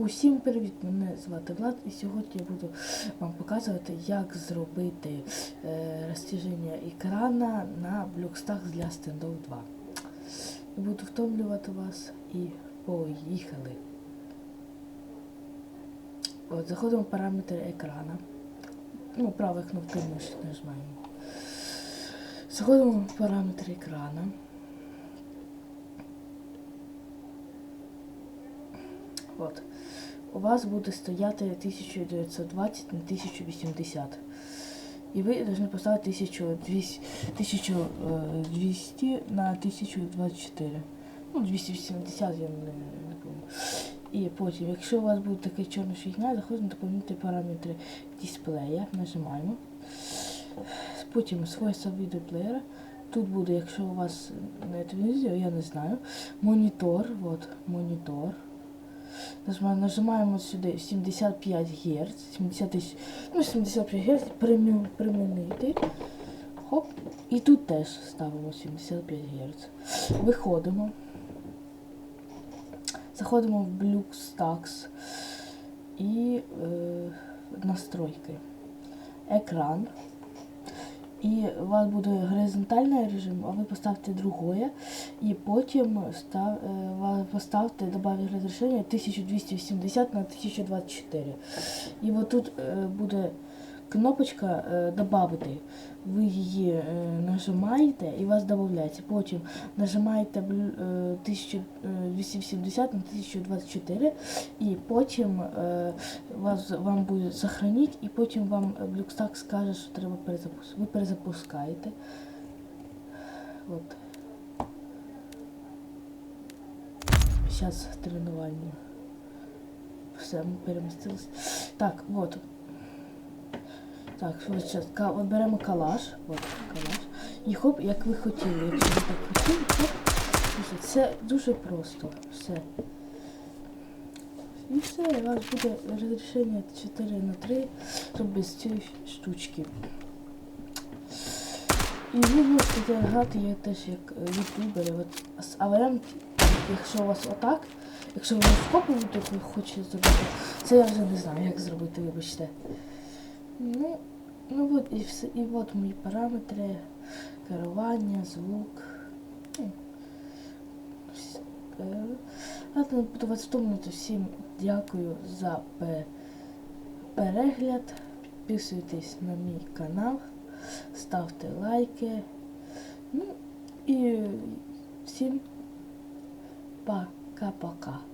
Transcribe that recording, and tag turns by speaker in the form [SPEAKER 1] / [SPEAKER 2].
[SPEAKER 1] Усім привіт! Мене звати Влад і сьогодні я буду вам показувати, як зробити е, розтяження екрана на блюкстах для Standoff 2. Не буду втомлювати вас і поїхали. От, заходимо в параметри екрана. Ну, правою кнопкою миші нажимаємо. Заходимо в параметри екрана. От. У вас буде стояти 1920 на 1080. І ви повинні поставити 1200, 1200 на 1024. Ну, 280 я не, не помню. І потім, якщо у вас буде така чорна фігня, заходимо на доповнити параметри дисплея, нажимаємо. Потім свойства відеоплеєра. Тут буде, якщо у вас не телевізор, я не знаю. Монітор, от, монітор. Нажимаємо, сюди 75 Гц, 70 ну 75 Гц, примі- примінити. Хоп. І тут теж ставимо 75 Гц. Виходимо. Заходимо в BlueStacks і е, настройки. Екран. І у вас буде горизонтальний режим, а ви поставте другое. І потім став, е, поставте, добавить розрішення 1280 на 1024. І от тут е, буде кнопочка е, добавити. Ви її е, нажимаєте і вас додається. Потім нажимаєте блю- е, 1280 на 1024 і потім вам буде сохранити, і потім вам Блюкстак скаже, що треба перезапустити. Ви перезапускаєте. От. Зараз тренування. Все, ми перемістилися. Так, от. Так, от беремо калаш. От, калаш. І хоп, як ви хотіли. Якщо ви так хотіли, хоп. Це дуже просто. Все. І все, у вас буде розрішення 4 на 3, щоб без цієї штучки. І ви можете грати я теж як е, ютубери. А варіант, якщо у вас отак, якщо ви скопуєте, як ви хочете зробити, це я вже не знаю, як зробити, вибачте. Ну, ну от і все. І от мої параметри, керування, звук. Ну, Ладно, буду вас втомлювати. Всім дякую за перегляд. Підписуйтесь на мій канал, ставте лайки. Ну і всім пока-пока.